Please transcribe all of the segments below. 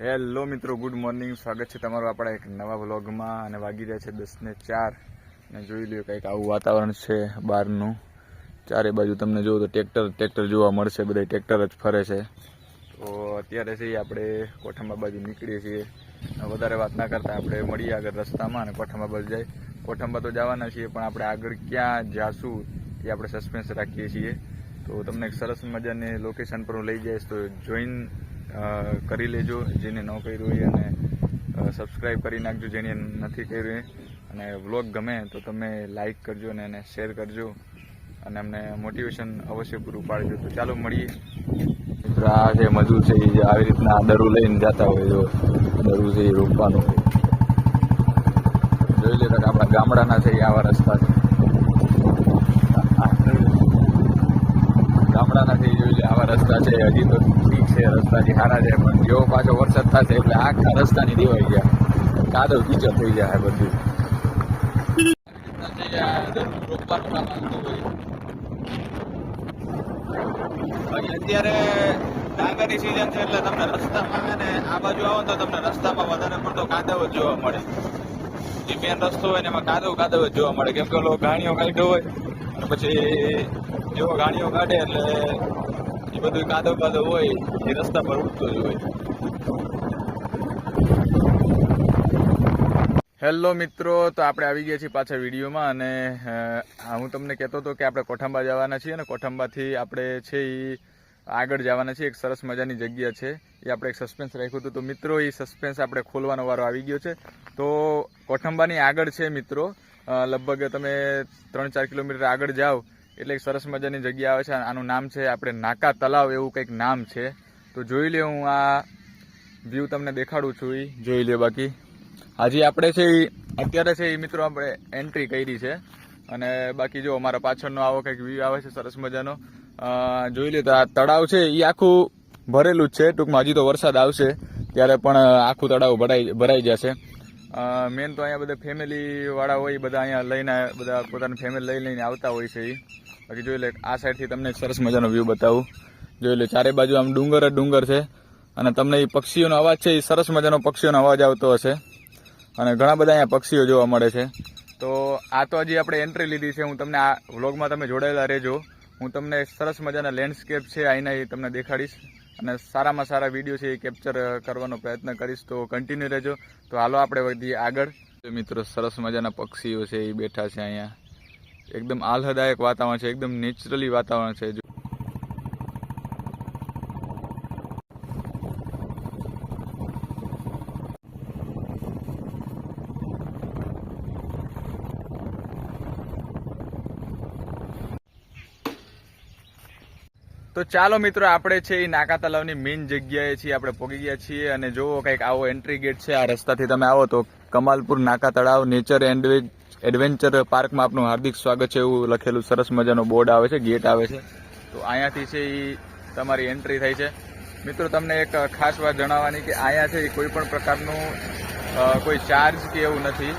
Hello મિત્રો, good morning. સ્વાગત છે તમારું આપણા એક નવા વ્લોગમાં અને વાગી રહ્યા છે દસ ને ચાર. અને જોઈ લ્યો કંઈક આવું વાતાવરણ છે બહારનું. ચારે બાજુ તમને જોવો તો ટ્રેક્ટર ટ્રેક્ટર જોવા મળશે બધા ટ્રેક્ટર જ ફરે છે. તો અત્યારે છે આપણે કોઠંબા બાજુ નીકળીએ છીએ. વધારે વાત ના કરતાં, આપણે મળીએ આગળ રસ્તામાં અને કોઠંબા બાજુ જાય. કોઠંબા તો જવાના છીએ, પણ આપણે આગળ ક્યાં જાશું એ આપણે સસ્પેન્સ રાખીએ છીએ. તો તમને એક સરસ મજાની લોકેશન પર હું લઈ જઈશ. તો જોઈન કરી લેજો જેને ન કર્યું હોય અને સબસ્ક્રાઈબ કરી નાખજો જેને નથી કર્યું અને વ્લોગ ગમે તો તમે લાઈક કરજો અને એને શેર કરજો. અને અમને મોટિવેશન અવશ્ય પૂરું પાડજો. તો ચાલો મળીએ. મિત્રો, આ છે મજૂર છે, એ આવી રીતના દરું લઈને જતા હોય, જો દરું છે એ રોપવાનું જોઈ લે આપણા ગામડાના છે આવા રસ્તા છે. ગામડાના નથી એ જોઈ લે, આવા રસ્તા છે, હજી તો ઠીક છે રસ્તા જે સારા છે, પણ જેવો પાછો વરસાદ થશે એટલે આખા રસ્તાની દેવાઈ ગયા. કાદવ કીચડ થઈ જાય બધું. અત્યારે ડાંગરની સિઝન છે એટલે તમને રસ્તામાં ને આ બાજુ આવો તો તમને રસ્તામાં વધારે પડતો કાદવ જ જોવા મળે. જે મેન રસ્તો હોય એમાં કાદવ કાદવ જ જોવા મળે. કેમ કે ઓલો ગાણીઓ કાઢ્યો હોય પછી જેવો ગાણીઓ કાઢે એટલે એ બધું કાદવ કાદવ હોય, એ રસ્તા પર ઉઠતો જ હોય. હેલો મિત્રો, તો આપણે આવી ગયા છીએ પાછા વિડીયોમાં અને હું તમને કહેતો હતો કે આપણે કોઠંબા જવાના છીએ અને કોઠંબાથી આપણે છે એ આગળ જવાના છીએ. એક સરસ મજાની જગ્યા છે. એ આપણે એક સસ્પેન્સ રાખ્યું હતું. તો મિત્રો એ સસ્પેન્સ આપણે ખોલવાનો વારો આવી ગયો છે. તો કોઠંબાની આગળ છે મિત્રો લગભગ તમે ત્રણ ચાર કિલોમીટર આગળ જાઓ, એટલે એક સરસ મજાની જગ્યા આવે છે. આનું નામ છે આપણે નાકા તલાવ એવું કંઈક નામ છે. તો જોઈ લે હું આ વ્યૂ તમને દેખાડું છું એ જોઈ લે બાકી. હજી આપણે છે એ અત્યારે છે એ મિત્રો આપણે એન્ટ્રી કરી છે. અને બાકી જો અમારા પાછળનો આવો કંઈક વ્યૂ આવે છે, સરસ મજાનો. જોઈ લે તો આ તળાવ છે એ આખું ભરેલું જ છે. ટૂંકમાં હજી તો વરસાદ આવશે, ત્યારે પણ આખું તળાવ ભરાઈ ભરાઈ જશે. મેન તો અહીંયા બધા ફેમિલીવાળા હોય બધા અહીંયા લઈને બધા પોતાની ફેમિલી લઈ લઈને આવતા હોય છે એ બાકી જોઈ લે, આ સાઈડથી તમને સરસ મજાનો વ્યૂ બતાવું. જોઈ લે, ચારે બાજુ આમ ડુંગર જ ડુંગર છે. અને તમને એ પક્ષીઓનો અવાજ છે એ સરસ મજાનો પક્ષીઓનો અવાજ આવતો હશે. અને ઘણા બધા અહીંયા પક્ષીઓ જોવા મળે છે. તો આ તો હજી આપણે એન્ટ્રી લીધી છે. હું તમને આ વ્લોગમાં તમે જોડાયેલા રહેજો. હું તમને સરસ મજાના લેન્ડસ્કેપ છે અહીંના એ તમને દેખાડીશ. અને સારામાં સારા વીડિયો છે એ કેપ્ચર કરવાનો પ્રયત્ન કરીશ, તો કન્ટિન્યુ રહેજો. તો હાલો આપણે વધીએ આગળ. મિત્રો, સરસ મજાના પક્ષીઓ છે એ બેઠા છે અહીંયા. એકદમ આહલાદાયક વાતાવરણ છે, એકદમ નેચરલી વાતાવરણ છે જો તો ચાલો મિત્રો, આપણે છે એ નાકા તલાવની મેઇન જગ્યાએ છીએ, આપણે પહોંચી ગયા છીએ અને જોવો કંઈક આવો એન્ટ્રી ગેટ છે આ રસ્તાથી તમે આવો તો કમાલપુર નાકા તળાવ નેચર એન્ડ એડવેન્ચર પાર્કમાં આપનું હાર્દિક સ્વાગત છે એવું લખેલું સરસ મજાનો બોર્ડ આવે છે ગેટ આવે છે. તો અહીંયાથી છે એ તમારી એન્ટ્રી થાય છે. મિત્રો, તમને એક ખાસ વાત જણાવવાની કે અહીંયા છે એ કોઈ પણ પ્રકારનું કોઈ ચાર્જ કે એવું નથી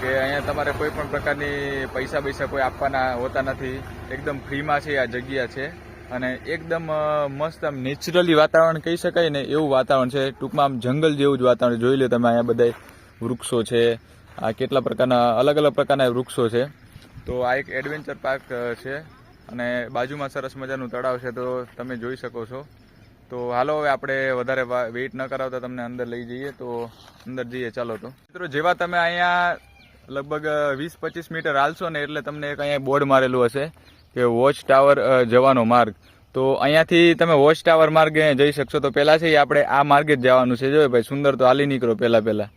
કે અહીંયા તમારે કોઈ પણ પ્રકારની પૈસા પૈસા કોઈ આપવાના હોતા નથી. એકદમ ફ્રીમાં છે આ જગ્યા છે. અને એકદમ મસ્ત આમ નેચરલી વાતાવરણ કહી શકાય ને એવું વાતાવરણ છે. ટૂંકમાં આમ જંગલ જેવું જ વાતાવરણ. જોઈ લો તમે, અહીંયા બધા વૃક્ષો છે. આ કેટલા પ્રકારના, અલગ અલગ પ્રકારના વૃક્ષો છે. તો આ એક એડવેન્ચર પાર્ક છે. અને બાજુમાં સરસ મજાનું તળાવ છે, તો તમે જોઈ શકો છો. તો હાલો, હવે આપણે વધારે વેઇટ ન કરાવતા તમને અંદર લઈ જઈએ. તો અંદર જઈએ, ચાલો તો. મિત્રો, જેવા તમે અહીંયા લગભગ વીસ પચીસ મીટર હાલશો ને, એટલે તમને એક અહીંયા બોર્ડ મારેલું હશે. કે વોચ ટાવર જવાનો માર્ગ. તો અહીંયાથી તમે વોચ ટાવર માર્ગે જઈ શકશો. તો પહેલાં છે આપણે આ માર્ગે જ જવાનું છે. જો ભાઈ, સુંદર તો હાલી નીકળો પહેલાં પહેલાં.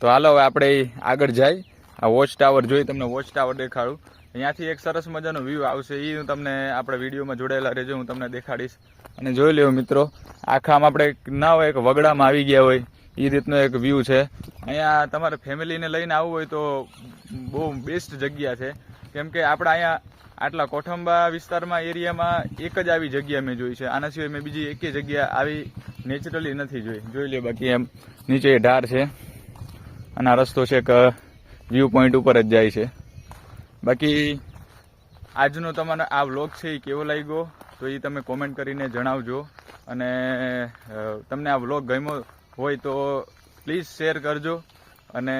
તો હાલો, હવે આપણે આગળ જાય. આ વોચ ટાવર જોઈ તમને વોચ ટાવર દેખાડું. અહીંયાથી એક સરસ મજાનો વ્યૂ આવશે. એ હું તમને આપણે વિડીયોમાં જોડાયેલા રહેજો, હું તમને દેખાડીશ. અને જોઈ લેવું મિત્રો આખા આમ આપણે ના હોય એક વગડામાં આવી ગયા હોય. એ રીતનો એક વ્યૂ છે. અહીંયા તમારે ફેમિલીને લઈને આવવું હોય તો બહુ બેસ્ટ જગ્યા છે. કેમ કે આપણે અહીંયા આટલા કોઠંબા વિસ્તારમાં, એરિયામાં એક જ આવી જગ્યા મેં જોઈ છે. આના સિવાય મેં બીજી એકે જગ્યા આવી નેચરલી નથી જોઈ. જોઈ લે બાકી એમ નીચે ઢાર છે અને આ રસ્તો છે કે વ્યૂ પોઈન્ટ ઉપર જ જાય છે. બાકી આજનો તમારો આ વ્લોગ છે એ કેવો લાગ્યો? તો એ તમે કોમેન્ટ કરીને જણાવજો. અને તમને આ વ્લોગ ગમ્યો હોય તો પ્લીઝ શેર કરજો. અને,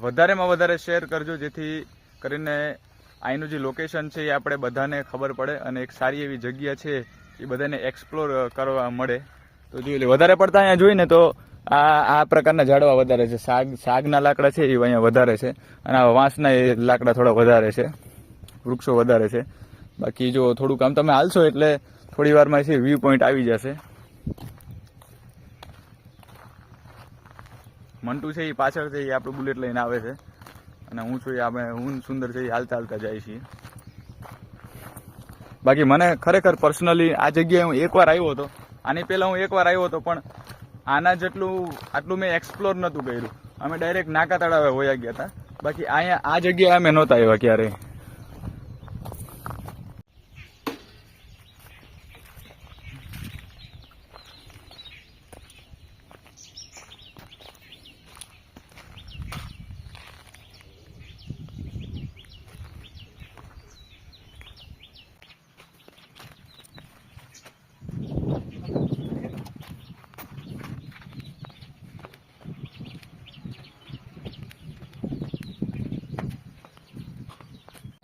વધારેમાં વધારે શેર કરજો જેથી કરીને અહીંનું જે લોકેશન છે એ આપણે બધાને ખબર પડે અને એક સારી એવી જગ્યા છે એ બધાને એક્સપ્લોર કરવા મળે. તો જોઈ લે, વધારે પડતા અહીંયા જોઈને તો આ આ પ્રકારના ઝાડવા વધારે છે. શાક શાકના લાકડા છે એ અહીંયા વધારે છે અને આ વાંસના એ લાકડા થોડા વધારે છે. વૃક્ષો વધારે છે. બાકી જો થોડુંક આમ તમે હાલશો એટલે થોડી વારમાં છે વ્યૂ પોઈન્ટ આવી જશે. મંટુ છે એ પાછળ છે એ આપણું બુલેટ લઈને આવે છે. અને હું છું આપણે હું સુંદર છે એ હાલતા હાલતા જાય છીએ. બાકી મને ખરેખર પર્સનલી આ જગ્યાએ હું એકવાર આવ્યો હતો. આની પહેલાં હું એકવાર આવ્યો હતો, પણ આના જેટલું, આટલું મેં એક્સપ્લોર નહોતું કર્યું. અમે ડાયરેક્ટ નાકા તળાવે હોયા ગયા હતા. બાકી અહીંયા આ જગ્યાએ અમે નહોતા આવ્યા ક્યારેય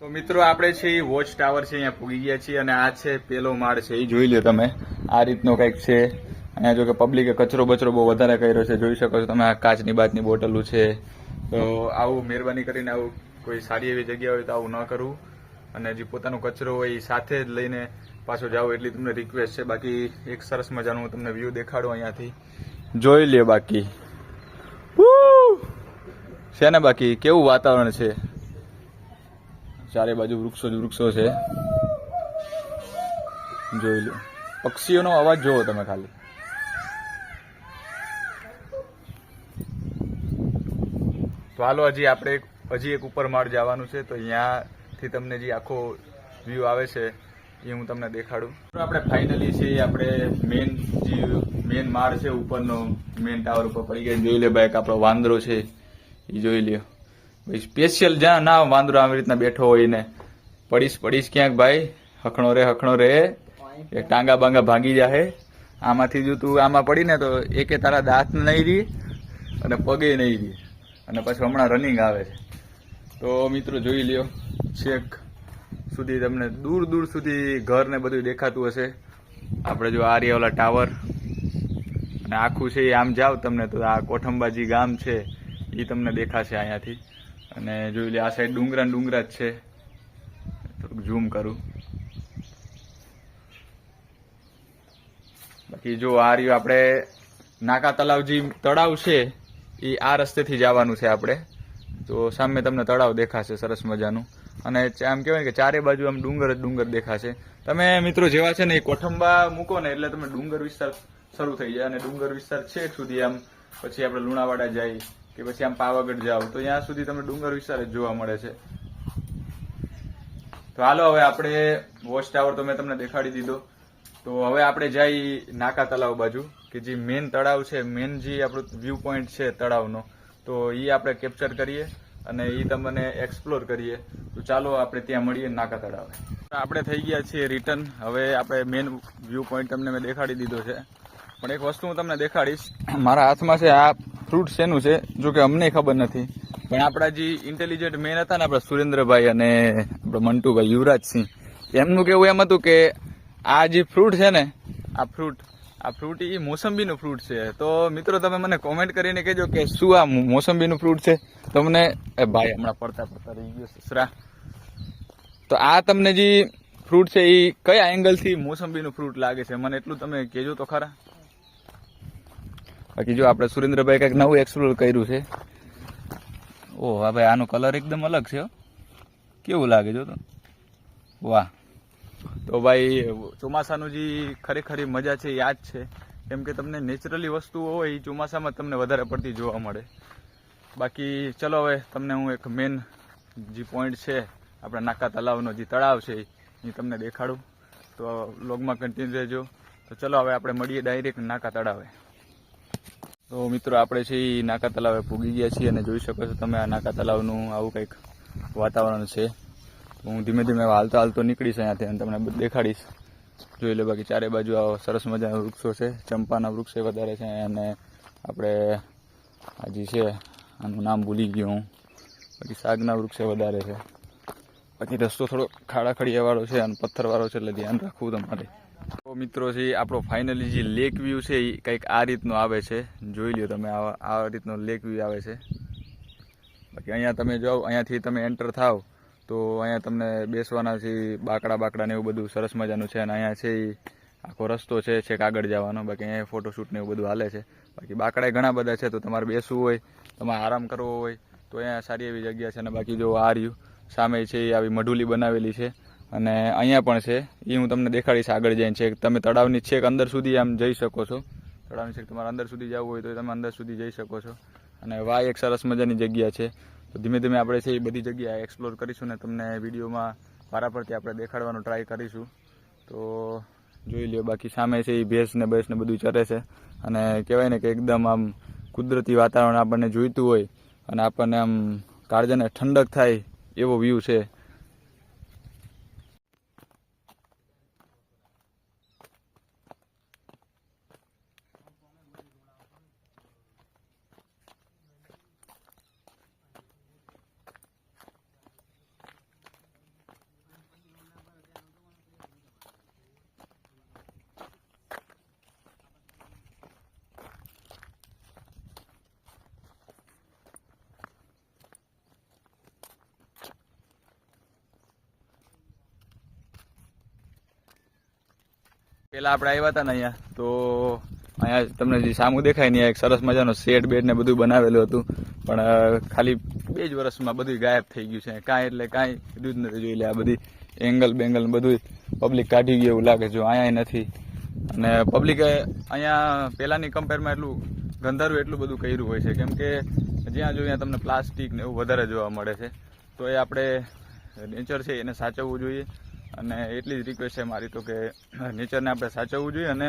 તો મિત્રો, આપણે છે એ વોચ ટાવર છે, અહીંયા પૂગી ગયા છીએ અને આ છે પેલો માળ છે, એ જોઈ લો તમે. આ રીતનો કંઈક છે. અહીંયા જો કે પબ્લિકે કચરો બચરો બહુ વધારે કર્યો છે, જોઈ શકો છો તમે, આ કાચની બાતની બોટલો છે. તો આવું મહેરબાની કરીને આવું કોઈ સારી એવી જગ્યા હોય તો આવું ન કરવું અને જે પોતાનો કચરો હોય એ સાથે જ લઈને પાછો જાઓ એટલી તમને રિક્વેસ્ટ છે. બાકી એક સરસ મજાનું હું તમને વ્યૂ દેખાડું અહીંયાથી. જોઈ લે બાકી! છે ને બાકી? કેવું વાતાવરણ છે? ચારે બાજુ વૃક્ષો જ વૃક્ષો છે. જોઈ લો. પક્ષીઓનો અવાજ જોવો તમે ખાલી. તો હાલો, હજી આપણે હજી એક ઉપર માળ જવાનું છે, તો અહીંયાથી તમને જે આખો વ્યૂ આવે છે, એ હું તમને દેખાડું. આપણે ફાઇનલી છે આપણે મેન જે મેન માળ છે, ઉપરનો મેન ટાવર ઉપર પડી ગયા. જોઈ લે ભાઈ આપણો વાંદરો છે, એ જોઈ લ્યો. ભાઈ સ્પેશિયલ જ્યાં ના વાંદરો આવી રીતના બેઠો હોય ને પડીશ પડીશ ક્યાંક ભાઈ? હખણો રે હખણો રે. એક ટાંગા બાંગા ભાંગી જાહે. આમાંથી જો તું આમાં પડીને તો એકે તારા દાંત નહીં રહી અને પગે નહીં રહી. અને પછી હમણાં રનિંગ આવે છે. તો મિત્રો જોઈ લ્યો, છેક સુધી તમને દૂર દૂર સુધી ઘર ને બધું દેખાતું હશે. આપણે જો આર્યાવાલા ટાવર અને આખું છે એ. આમ જાવ તમને તો આ કોઠંબાજી ગામ છે, એ તમને દેખાશે અહીંયાથી. અને જોઈ લે, આ સાઈડ ડુંગરા ડુંગરા જ છે. થોડુંક ઝૂમ કરું. બાકી જો આ રહ્યું આપણે નાકા તલાવ જે તળાવ છે, એ આ રસ્તેથી જવાનું છે આપણે. તો સામે તમને તળાવ દેખાશે, સરસ મજાનું. અને આમ કહેવાય કે ચારે બાજુ આમ ડુંગર જ ડુંગર દેખાશે. તમે મિત્રો જેવા છે ને, એ કોઠંબા મૂકો ને, એટલે તમે ડુંગર વિસ્તાર શરૂ થઈ જાય. અને ડુંગર વિસ્તાર છેક સુધી આમ પછી આપણે લુણાવાડા જાય. કે પછી આમ પાવાગઢ જાઓ, તો ત્યાં સુધી તમને ડુંગર વિસ્તાર જોવા મળે છે. તો હાલો, હવે આપણે વોચ ટાવર તો મેં તમને દેખાડી દીધો. તો હવે આપણે જઈ નાકા તળાવ બાજુ, કે જે મેન તળાવ છે મેન જે આપણું વ્યૂ પોઈન્ટ છે તળાવનો, તો એ આપણે કેપ્ચર કરીએ અને એ તમને એક્સપ્લોર કરીએ. તો ચાલો, આપણે ત્યાં મળીએ નાકા તળાવે. આપણે થઈ ગયા છીએ રિટર્ન હવે આપણે મેન વ્યૂ પોઈન્ટ તમને મેં દેખાડી દીધો છે. પણ એક વસ્તુ હું તમને દેખાડીશ, મારા હાથમાં છે આ ફ્રૂટ શેનું છે જો કે અમને ખબર નથી. પણ આપણા જે ઇન્ટેલિજન્ટ મેન હતા ને, આપણા સુરેન્દ્રભાઈ અને આપણા મંટુભાઈ યુવરાજસિંહ, એમનું કેવું એમ હતું કે આ જે ફ્રૂટ છે ને, આ ફ્રૂટ આ ફ્રૂટ એ મોસંબીનું ફ્રૂટ છે. તો મિત્રો, તમે મને કોમેન્ટ કરીને કહેજો કે શું આ મોસંબીનું ફ્રૂટ છે? તમને, એ ભાઈ હમણાં પડતા પડતા રહી ગયો સસરા. તો આ તમને જે ફ્રૂટ છે એ કયા એંગલથી મોસંબીનું ફ્રૂટ લાગે છે? મને એટલું તમે કહેજો તો ખરા. બાકી જો આપણે સુરેન્દ્રભાઈ કંઈક નવું એક્સપ્લોર કર્યું છે. ઓહ હા ભાઈ આનો કલર એકદમ અલગ છે કેવું લાગે જો તો? વાહ. તો ભાઈ, ચોમાસાનું જે ખરેખરી મજા છે યાદ છે. કેમ કે તમને નેચરલી વસ્તુઓ હોય, એ ચોમાસામાં તમને વધારે પડતી જોવા મળે. બાકી ચલો હવે, તમને હું એક મેન જે પોઈન્ટ છે, આપણા નાકા તલાવનો જે તળાવ છે, એ તમને દેખાડું. તો લોગમાં કન્ટિન્યુ રહેજો. તો ચલો હવે આપણે મળીએ ડાયરેક્ટ નાકા તળાવે. તો મિત્રો, આપણે છે એ નાકા તલાવે પૂગી ગયા છીએ અને જોઈ શકો છો તમે આ નાકા તલાવનું આવું કંઈક વાતાવરણ છે. તો હું ધીમે ધીમે હાલતો હાલતો નીકળીશ અહીંયાથી અને તમને દેખાડીશ. જોઈ લે બાકી ચારે બાજુ આવા સરસ મજાના વૃક્ષો છે. ચંપાના વૃક્ષ વધારે છે અને આપણે હજી છે, આનું નામ ભૂલી ગયો હું. બાકી શાકના વૃક્ષે વધારે છે. બાકી રસ્તો થોડો ખાડા ખડિયાવાળો છે અને પથ્થરવાળો છે એટલે ધ્યાન રાખવું તમારે. તો મિત્રો છે આપણો ફાઇનલી જે લેક વ્યૂ છે, એ કંઈક આ રીતનો આવે છે. જોઈ લ્યો તમે, આ આ રીતનો લેક વ્યૂ આવે છે. બાકી અહીંયા તમે જાઓ, અહીંયાથી તમે એન્ટર થાવ, તો અહીંયા તમને બેસવાના છે બાકડા બાકડા ને એવું બધું સરસ મજાનું છે. અને અહીંયા છે એ આખો રસ્તો છે, છેક આગળ જવાનો. બાકી અહીંયા ફોટોશૂટ ને એવું બધું હાલે છે. બાકી બાકડા ઘણા બધા છે, તો તમારે બેસવું હોય, તમારે આરામ કરવો હોય, તો અહીંયા સારી એવી જગ્યા છે. અને બાકી જો આ રહ્યું, સામે છે એ આવી મઢુલી બનાવેલી છે. અને અહીંયા પણ છે. એ હું તમને દેખાડીશ આગળ જઈને છે તમે તળાવની છેક અંદર સુધી આમ જઈ શકો છો. તળાવની છેક તમારે અંદર સુધી જવું હોય તો તમે અંદર સુધી જઈ શકો છો. અને વાય એક સરસ મજાની જગ્યા છે. તો ધીમે ધીમે આપણે છે એ બધી જગ્યા એક્સપ્લોર કરીશું ને તમને વિડીયોમાં પરથી આપણે દેખાડવાનો ટ્રાય કરીશું. તો જોઈ લ્યો, બાકી સામે છે એ ભેંસ ને ને બધું ચરે છે. અને કહેવાય ને કે એકદમ આમ કુદરતી વાતાવરણ આપણને જોઈતું હોય અને આપણને આમ કાળજાને ઠંડક થાય એવો વ્યૂ છે. પેલા આપણે આવ્યા હતા ને અહીંયા, તો અહીંયા તમને જે સામું દેખાય ને એક સરસ મજાનો શેડ બેડ ને બધું બનાવેલું હતું. પણ ખાલી બે જ વર્ષમાં બધું ગાયબ થઈ ગયું છે. કાંઈ એટલે કાંઈ કીધું જ નથી જોઈ લે આ બધી એંગલ બેંગલ બધું પબ્લિક કાઢી ગયું એવું લાગે જો અહીંયા નથી. અને પબ્લિકે અહીંયા પહેલાંની કમ્પેરમાં એટલું ગંધારું એટલું બધું કર્યું હોય છે. કેમ કે જ્યાં જોઈએ તમને પ્લાસ્ટિક ને એવું વધારે જોવા મળે છે. તો એ આપણે નેચર છે એને સાચવવું જોઈએ. અને એટલી જ રિક્વેસ્ટ છે મારી તો કે નેચરને આપણે સાચવવું જોઈએ અને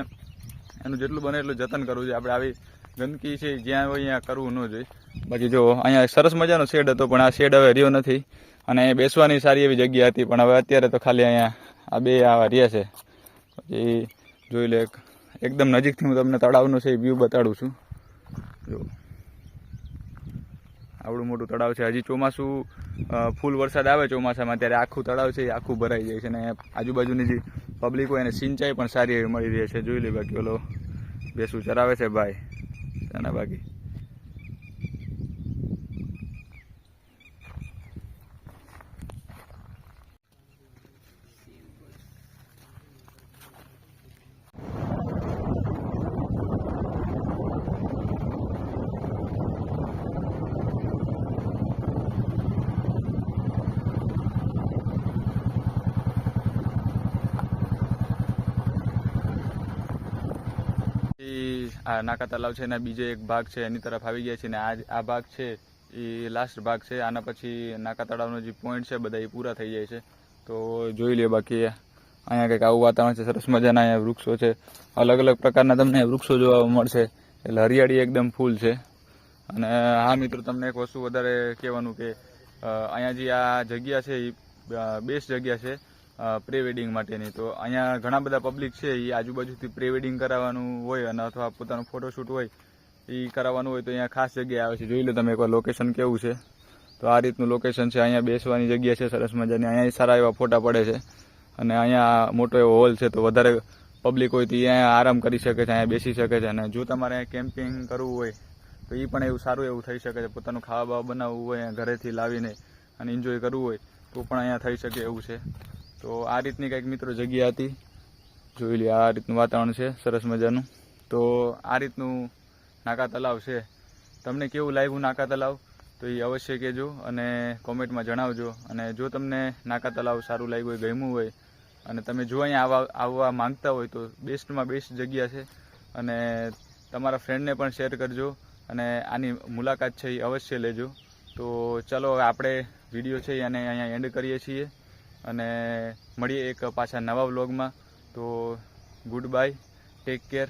એનું જેટલું બને એટલું જતન કરવું જોઈએ. આપણે આવી ગંદકી છે, જ્યાં હોય ત્યાં કરવું ન જોઈએ. બાકી જો અહીંયા સરસ મજાનો શેડ હતો, પણ આ શેડ હવે રહ્યો નથી. અને બેસવાની સારી એવી જગ્યા હતી, પણ હવે અત્યારે તો ખાલી અહીંયા આ બે આવા રહ્યા છે. પછી જોઈ લે એકદમ નજીકથી હું તમને તળાવનો છે વ્યૂ બતાડું છું. જો. આવડું મોટું તળાવ છે. હજી ચોમાસું ફૂલ વરસાદ આવે ચોમાસામાં ત્યારે આખું તળાવ છે એ આખું ભરાઈ જાય છે અને આજુબાજુની જે પબ્લિક હોય એને સિંચાઈ પણ સારી એવી મળી રહે છે. જોઈ લે બાકી ઓલો બેસું ચરાવે છે ભાઈ. અને બાકી ઈ આ નાકા તલાવ છે એના બીજો એક ભાગ છે એની તરફ આવી ગયા છે ને આ આ ભાગ છે એ લાસ્ટ ભાગ છે. આના પછી નાકા તળાવનો જે પોઈન્ટ છે બધા એ પૂરા થઈ જાય છે. તો જોઈ લે બાકી અહીંયા કંઈક આવું વાતાવરણ છે, સરસ મજાના અહીંયા વૃક્ષો છે. અલગ અલગ પ્રકારના તમને વૃક્ષો જોવા મળશે. એટલે હરિયાળી એકદમ ફૂલ છે. અને હા મિત્રો, તમને એક વસ્તુ વધારે કહેવાનું કે અહીંયા જે આ જગ્યા છે એ બેસ્ટ જગ્યા છે. પ્રી વેડિંગ માટેની. તો અહીંયા ઘણા બધા પબ્લિક છે એ આજુબાજુથી પ્રી વેડિંગ કરાવવાનું હોય અને અથવા પોતાનું ફોટોશૂટ હોય એ કરાવવાનું હોય તો અહીંયા ખાસ જગ્યા આવે છે. જોઈ લો તમે એકવાર લોકેશન કેવું છે. તો આ રીતનું લોકેશન છે. અહીંયા બેસવાની જગ્યા છે, સરસ મજાની. અહીંયા સારા એવા ફોટા પડે છે. અને અહીંયા મોટો એવો હોલ છે, તો વધારે પબ્લિક હોય તો એ અહીંયા આરામ કરી શકે છે, અહીંયા બેસી શકે છે. અને જો તમારે કેમ્પિંગ કરવું હોય, તો એ પણ એવું સારું એવું થઈ શકે છે. પોતાનું ખાવા બાવા બનાવવું હોય ઘરેથી લાવીને અને એન્જોય કરવું હોય, તો પણ અહીંયા થઈ શકે એવું છે. તો આ રીતની કંઈક મિત્રો જગ્યા હતી. જોઈ લે આ રીતનું વાતાવરણ છે, સરસ મજાનું. તો આ રીતનું નાકા તલાવ છે. તમને કેવું લાગ્યું નાકા તલાવ તો એ અવશ્ય કહેજો અને કોમેન્ટમાં જણાવજો. અને જો તમને નાકા તલાવ સારું લાગ્યું હોય, ગમ્યું હોય, અને તમે જો અહીંયા આવવા આવવા માંગતા હોય, તો બેસ્ટમાં બેસ્ટ જગ્યા છે. અને તમારા ફ્રેન્ડને પણ શેર કરજો અને આની મુલાકાત છે એ અવશ્ય લેજો. તો ચલો આપણે વીડિયો છે એને અહીંયા એન્ડ કરીએ છીએ. અને મળીએ એક પાછા નવા વ્લોગમાં તો ગુડ બાય ટેક કેર